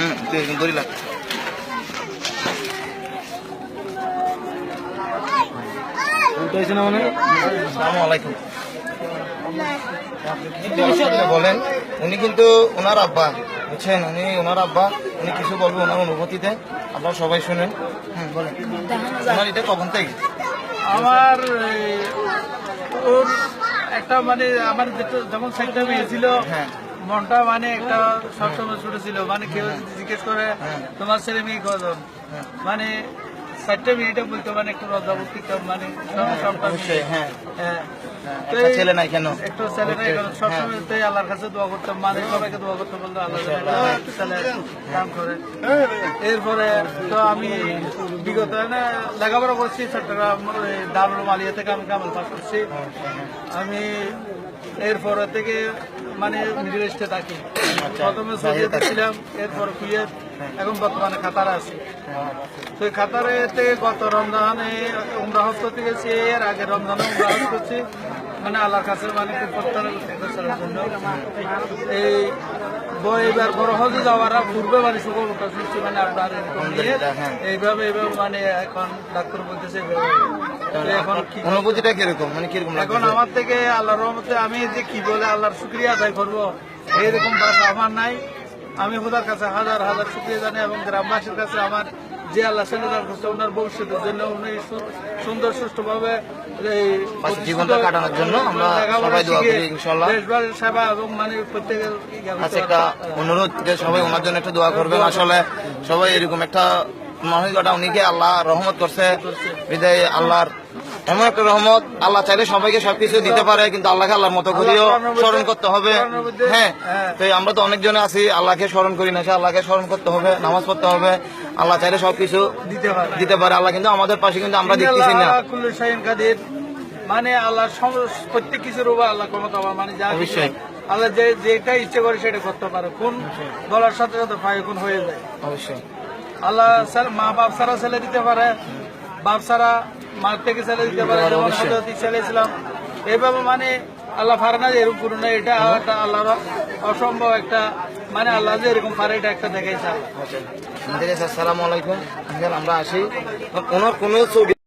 হুম তুই লাগ না মানে? আসসালামু আলাইকুম। বলেন উনি কিন্তু ওনার আব্বা বুঝছেন? উনি ওনার আব্বা উনি কিছু বলব ওনার অনুভূতিতে? আপনারা সবাই শুনেন। হ্যাঁ বলেন। ওনার এটা কখন থেকে? আমার ওর একটা মানে আমার যখন সাইডটা মেয়ে ছিল হ্যাঁ। মনটা মানে একটা সবসময় ছোট ছিল। মানে কেউ জিজ্ঞেস করে। তোমার ছেলে মেয়ে কজন। মানে চারটে মেয়েটা বলতে মানে একটু লজ্জাবোধ করতাম মানে হ্যাঁ। হ্যাঁ। হ্যাঁ, ছেলে নাই কেন? একটু ছেলে নাই কারণ সবসময়। তাই আল্লাহর কাছে দোয়া করতাম মানে সবাইকে দোয়া করতে বলতো আল্লাহ যেন ছেলে কাম করে। এরপরে তো আমি বিগত না লেখাপড়া করছি চট্টগ্রাম দারুল মালিয়া থেকে আমি কামাল পাস করছি। আমি এরপরে থেকে মানে মিডিল ইস্টে থাকি। আচ্ছা, প্রথমে সৌদিতে ছিলাম এরপরে কুয়েত এখন বর্তমানে কাতারে আছি। তো কাতারে থেকে গত রমজানে উমরা হজ করতে গেছি এর আগে রমজানে উমরা হজ করছি। মানে আল্লাহর কাছে মানে করার জন্য। এই এইবার বড় হজে যাওয়ার পূর্বে মানে শুনছি মানে আপনার হ্যাঁ। এইভাবে এইভাবে মানে এখন ডাক্তার বলতেছে অনুভূতিটা কীরকম? মানে কীরকম এখন আমার থেকে আল্লাহর রহমতে আমি যে কি বলে আল্লাহর শুক্রিয়া আদায় করব এইরকম ভাষা আমার নাই। আমি খোদার কাছে হাজার হাজার শুক্রিয়া জানি এবং গ্রামবাসীর কাছে আমার যে আল্লাহ সেনাদার করছে ওনার ভবিষ্যতের জন্য উনি সুন্দর সুষ্ঠুভাবে জীবনটা কাটানোর জন্য আমরা সবাই দোয়া করি, ইনশাআল্লাহ। দেশবাসীর সেবা এবং মানে প্রত্যেকের আচ্ছা একটা অনুরোধ যে সবাই ওনার জন্য একটা দোয়া করবেন। আসলে সবাই এরকম একটা মানসিকতা উনিকে আল্লাহ রহমত করছে? হৃদয়ে আল্লাহর এমন একটা রহমত। আল্লাহ চাইলে সবাইকে সবকিছু দিতে পারে কিন্তু আল্লাহকে আল্লাহর মতো করিও স্মরণ করতে হবে। হ্যাঁ তো আমরা তো অনেকজনে আছি আল্লাহকে স্মরণ করি না সে আল্লাহকে স্মরণ করতে হবে নামাজ পড়তে হবে। আল্লাহ চাইলে সবকিছু দিতে পারে। দিতে পারে। আল্লাহ কিন্তু আমাদের পাশে কিন্তু আমরা দেখতেছি না। মানে আল্লাহ প্রত্যেক কিছুর উপর আল্লাহ ক্ষমতা মানে যা অবশ্যই। আল্লাহ যে যেটা ইচ্ছে করে সেটা করতে পারে। কোন বলার সাথে সাথে ফায় কোন হয়ে যায়। অবশ্যই। আল্লাহ স্যার মা বাপ সারা ছেলে দিতে পারে বাপ সারা মার থেকে ছেলে দিতে পারে যেমন ছিলাম হজরত এইভাবে মানে আল্লাহ পারে না যে এরকম করুন না এটা একটা আল্লাহর অসম্ভব একটা মানে আল্লাহ যে এরকম পারে এটা একটা দেখাইছে স্যার আসসালামাইকুম আছে আসসালামু আলাইকুম। আমরা আসি। কোনো কোনো ছবি